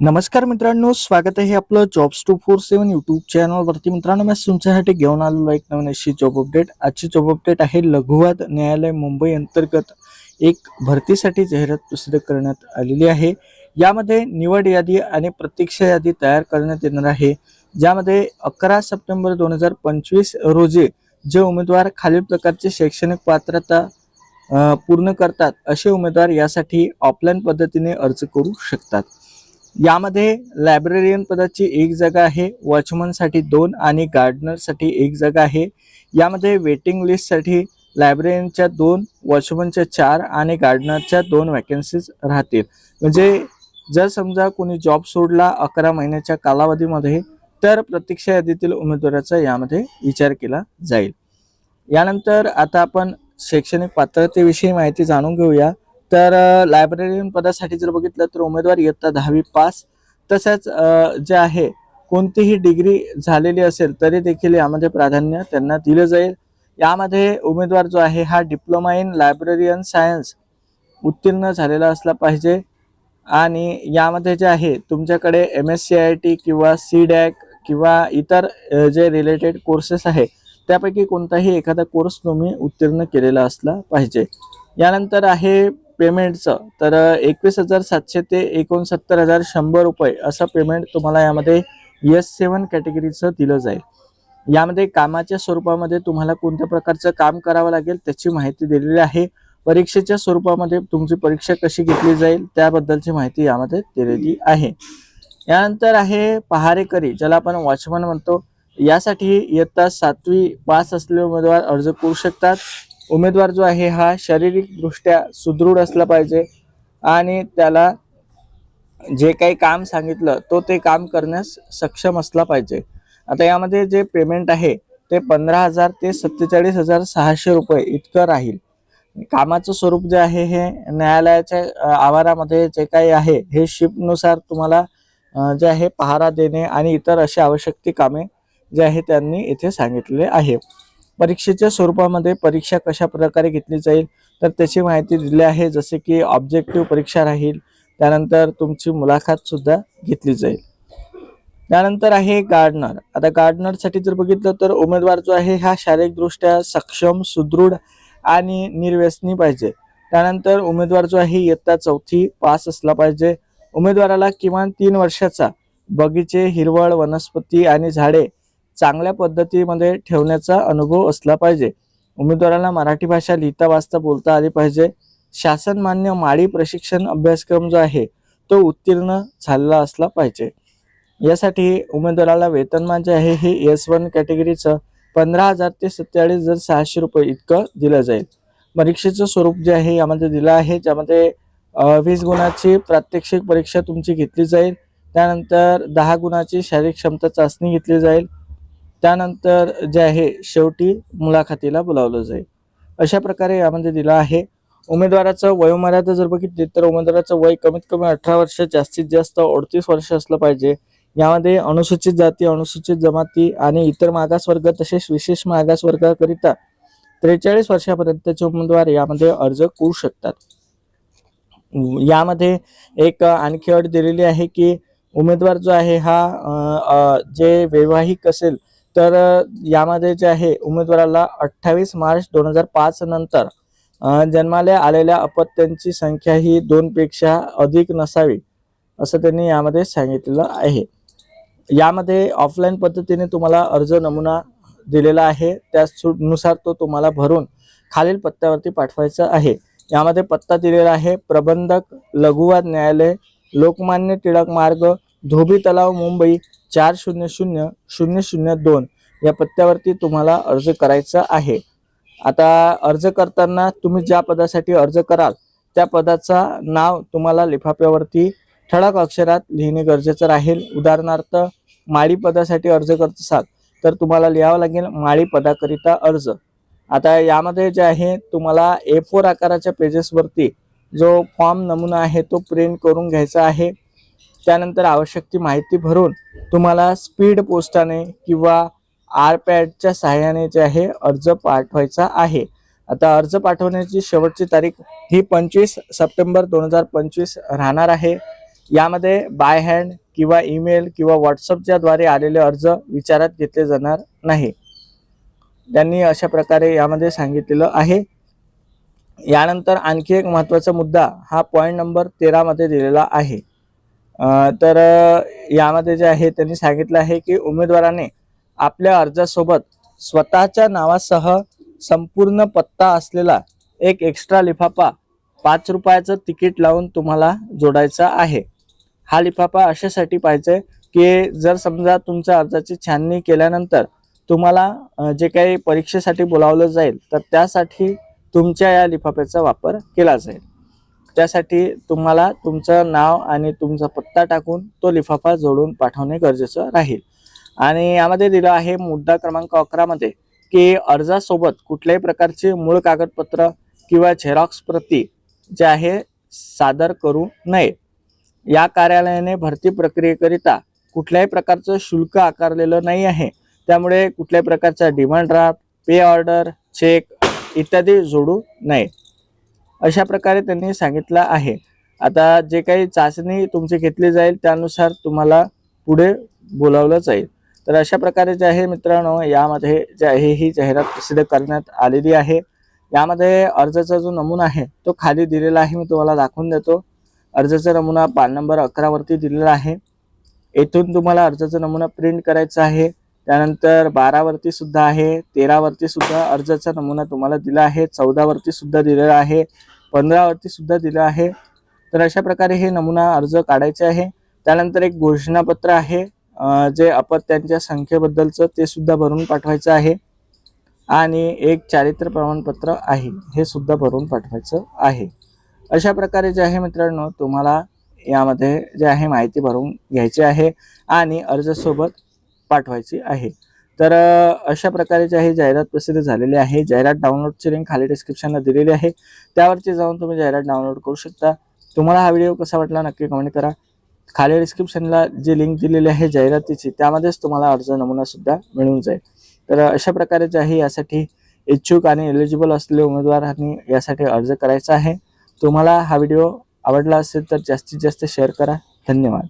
नमस्कार मित्रांनो स्वागत आहे आपलं Jobs two four seven YouTube चॅनलवरती मित्रांनो मी तुमच्यासाठी घेऊन आलेलो एक नवीन अशी जॉब अपडेट आजची जॉब अपडेट आहे लघुवाद न्यायालय मुंबई अंतर्गत एक भरतीसाठी जाहिरात प्रसिद्ध करण्यात आलेली आहे. यामध्ये निवड यादी आणि प्रतीक्षा यादी तयार करण्यात येणार आहे. ज्यामध्ये अकरा सप्टेंबर दोन हजार पंचवीस रोजी जे उमेदवार खालील प्रकारची शैक्षणिक पात्रता पूर्ण करतात असे उमेदवार यासाठी ऑफलाईन पद्धतीने अर्ज करू शकतात. यामध्ये लायब्ररियन पदाची एक जागा आहे वॉचमनसाठी दोन आणि गार्डनरसाठी एक जागा आहे. यामध्ये वेटिंग लिस्टसाठी लायब्ररियनच्या दोन वॉचमनच्या चार आणि गार्डनरच्या दोन वॅकन्सीज राहतील. म्हणजे जर समजा कोणी जॉब सोडला अकरा महिन्याच्या कालावधीमध्ये तर प्रतीक्षा यादीतील उमेदवाराचा यामध्ये विचार केला जाईल. यानंतर आता आपण शैक्षणिक पात्रतेविषयी माहिती जाणून घेऊया. तर लायब्ररीन पदासाठी जर बघितलं तर उमेदवार इयत्ता दहावी पास. तसंच जे आहे कोणतीही डिग्री झालेली असेल तरी देखील यामध्ये प्राधान्य त्यांना दिलं जाईल. यामध्ये उमेदवार जो आहे हा डिप्लोमा इन लायब्ररियन सायन्स उत्तीर्ण झालेला असला पाहिजे. आणि यामध्ये जे आहे तुमच्याकडे M S C I T किंवा सी डॅक किंवा इतर जे रिलेटेड कोर्सेस आहे त्यापैकी कोणताही एखादा कोर्स तुम्ही उत्तीर्ण केलेला असला पाहिजे. यानंतर आहे पेमेंटचं तर एकवीस हजार सातशे ते एकोणसत्तर हजार शंभर रुपये असं पेमेंट तुम्हाला यामध्ये यस सेवन कॅटेगरीचं दिलं जाईल. यामध्ये कामाच्या स्वरूपामध्ये तुम्हाला कोणत्या प्रकारचं काम करावं लागेल त्याची माहिती दिलेली आहे. परीक्षेच्या स्वरूपामध्ये तुमची परीक्षा कशी घेतली जाईल त्याबद्दलची माहिती यामध्ये दिलेली आहे. यानंतर आहे पहारेकरी ज्याला आपण वॉचमन म्हणतो. यासाठी इयत्ता सातवी पास असलेले उमेदवार अर्ज करू शकतात. उमेदवार जो आहे हा शारीरिकदृष्ट्या सुदृढ असला पाहिजे आणि त्याला जे काही काम सांगितलं तो ते काम करण्यास सक्षम असला पाहिजे. आता यामध्ये जे पेमेंट आहे ते पंधरा हजार ते सत्तेचाळीस हजार सहाशे रुपये इतकं राहील. कामाचं स्वरूप जे आहे हे न्यायालयाच्या आवारामध्ये जे काही आहे हे शिफ्टनुसार तुम्हाला जे आहे पहारा देणे आणि इतर अशी आवश्यक ती कामे जे आहे त्यांनी इथे सांगितले आहे. परीक्षेच्या स्वरूपामध्ये परीक्षा कशा प्रकारे घेतली जाईल तर त्याची माहिती दिली आहे. जसे की ऑब्जेक्टिव्ह परीक्षा राहील त्यानंतर तुमची मुलाखत सुद्धा घेतली जाईल. त्यानंतर आहे गार्डनर. आता गार्डनरसाठी जर बघितलं तर उमेदवार जो आहे हा शारीरिकदृष्ट्या सक्षम सुदृढ आणि निर्व्यसनी पाहिजे. त्यानंतर उमेदवार जो आहे इयत्ता चौथी पास असला पाहिजे. उमेदवाराला किमान तीन वर्षाचा बगीचे हिरवळ वनस्पती आणि झाडे चांगल्या पद्धतीमध्ये ठेवण्याचा अनुभव असला पाहिजे. उमेदवाराला मराठी भाषा लिहिता वाचता बोलता आली पाहिजे. शासनमान्य माळी प्रशिक्षण अभ्यासक्रम जो आहे तो उत्तीर्ण झालेला असला पाहिजे. यासाठी उमेदवाराला वेतनमान जे आहे. हे एस वन कॅटेगरीचं पंधरा हजार ते सत्तेचाळीस हजार सहाशे रुपये इतकं दिलं जाईल. परीक्षेचं स्वरूप जे आहे यामध्ये दिलं आहे ज्यामध्ये वीस गुणाची प्रात्यक्षिक परीक्षा तुमची घेतली जाईल. त्यानंतर दहा गुणाची शारीरिक क्षमता चाचणी घेतली जाईल. त्यानंतर जे आहे शेवटी मुलाखतीला बोलावलं जाईल. अशा प्रकारे यामध्ये दिलं आहे. उमेदवाराचं वयोमर्यादा जर बघितली तर उमेदवाराचं वय कमीत कमी अठरा वर्ष जास्तीत जास्त अडतीस वर्ष असलं पाहिजे. यामध्ये अनुसूचित जाती अनुसूचित जमाती आणि इतर मागासवर्ग तसेच विशेष मागासवर्गाकरिता त्रेचाळीस वर्षापर्यंतचे उमेदवार यामध्ये अर्ज करू शकतात. यामध्ये एक आणखी अट दिलेली आहे की उमेदवार जो आहे हा जे वैवाहिक असेल तर यामध्ये जे आहे उमेदवाराला अठ्ठावीस मार्च दोन हजार पाच नंतर जन्माला आलेल्या अपत्यांची संख्या ही दोनपेक्षा अधिक नसावी असं त्यांनी यामध्ये सांगितलेलं आहे. यामध्ये ऑफलाईन पद्धतीने तुम्हाला अर्ज नमुना दिलेला आहे त्यानुसार तो तुम्हाला भरून खालील पत्त्यावरती पाठवायचा आहे. यामध्ये पत्ता दिलेला आहे प्रबंधक लघुवाद न्यायालय लोकमान्य टिळक मार्ग धोबी तलाव मुंबई चार शून्य शून्य शून्य शून्य दोन या पत्त्यावरती तुम्हाला अर्ज करायचा आहे. आता अर्ज करताना तुम्ही ज्या पदासाठी अर्ज कराल त्या पदाचा नाव तुम्हाला लिफाफ्यावरती ठळक अक्षरात लिहिणे गरजेचं राहील. उदाहरणार्थ माळी पदासाठी अर्ज करत असाल तर तुम्हाला लिहावं लागेल माळी पदाकरिता अर्ज. आता यामध्ये जे आहे तुम्हाला ए फोर आकाराच्या पेजेसवरती जो फॉर्म नमुना आहे तो प्रिंट करून घ्यायचा आहे. त्यानंतर आवश्यक ती माहिती भरून तुम्हाला स्पीड पोस्टाने किंवा आर पॅडच्या सहाय्याने जे आहे अर्ज पाठवायचा आहे. आता अर्ज पाठवण्याची शेवटची तारीख ही पंचवीस सप्टेंबर दोन हजार पंचवीस राहणार आहे. यामध्ये बाय हँड किंवा ईमेल किंवा व्हॉट्सअपच्या द्वारे आलेले अर्ज विचारात घेतले जाणार नाही. त्यांनी अशा प्रकारे यामध्ये सांगितलेलं आहे. यानंतर आणखी एक महत्त्वाचा मुद्दा हा पॉईंट नंबर तेरामध्ये दिलेला आहे. तर यामध्ये जे आहे त्यांनी सांगितलं आहे की उमेदवाराने आपल्या अर्जासोबत स्वतःच्या नावासह संपूर्ण पत्ता असलेला एक एक्स्ट्रा लिफाफा पाच रुपयाचं तिकीट लावून तुम्हाला जोडायचा आहे. हा लिफाफा अशासाठी पाहिजे की जर समजा तुमच्या अर्जाची छाननी केल्यानंतर तुम्हाला जे काही परीक्षेसाठी बोलावलं जाईल तर त्यासाठी तुमच्या या लिफाफ्याचा वापर केला जाईल. त्यासाठी तुम्हाला तुमचं नाव आणि तुमचा पत्ता टाकून तो लिफाफा जोडून पाठवणे गरजेचं राहील. आणि यामध्ये दिलं आहे मुद्दा क्रमांक अकरामध्ये की अर्जासोबत कुठल्याही प्रकारचे मूळ कागदपत्र किंवा झेरॉक्स प्रती जे आहे सादर करू नये. या कार्यालयाने भरती प्रक्रियेकरिता कुठल्याही प्रकारचं शुल्क आकारलेलं नाही आहे. त्यामुळे कुठल्याही प्रकारचा demand draft pay order cheque इत्यादी जोडू नये. अशा प्रकारे त्यांनी सांगितलं आहे. आता जे काही चाचणी तुमची घेतली जाईल त्यानुसार तुम्हाला पुढे बोलावलं जाईल. तर अशा प्रकारे जे आहे मित्रांनो यामध्ये जे आहे ही जाहिरात प्रसिद्ध करण्यात आलेली आहे. यामध्ये अर्जाचा जो नमुना आहे तो खाली दिलेला आहे मी तुम्हाला दाखवून देतो. अर्जाचा नमुना पान नंबर अकरावरती दिलेला आहे. येथून तुम्हाला अर्जाचा नमुना प्रिंट करायचा आहे. त्यानंतर बारावरती सुद्धा आहे तेरावरती सुद्धा अर्जाचा नमुना तुम्हाला दिला आहे चौदावरती सुद्धा दिलेला आहे. पंधरावरती सुद्धा दिलं आहे. तर अशा प्रकारे हे नमुना अर्ज काढायचे आहे. त्यानंतर एक घोषणापत्र आहे. जे अपत्यांच्या संख्येबद्दलचं ते सुद्धा भरून पाठवायचं आहे. आणि एक चारित्र्य प्रमाणपत्र आहे. हे सुद्धा भरून पाठवायचं आहे. अशा प्रकारे जे आहे मित्रांनो तुम्हाला यामध्ये जे आहे माहिती भरून घ्यायची आहे आणि अर्जसोबत पाठवायची आहे. तर अशा प्रकारची आहे जाहिरात प्रसिद्ध झालेली आहे. जाहिरात डाउनलोडची लिंक खाली डिस्क्रिप्शनला दिलेली आहे. त्यावरती जाऊन तुम्ही जाहिरात डाउनलोड करू शकता. तुम्हाला हा व्हिडिओ कसा वाटला नक्की कमेंट करा. खाली डिस्क्रिप्शनला जी लिंक दिलेली आहे जाहिरातीची त्यामध्येच तुम्हाला अर्ज नमुना सुद्धा मिळून जाईल. तर अशा प्रकारे जे आहे यासाठी इच्छुक आणि एलिजिबल असलेले उमेदवारांनी यासाठी अर्ज करायचा आहे. तुम्हाला हा व्हिडिओ आवडला असेल तर जास्तीत जास्त शेअर करा. धन्यवाद.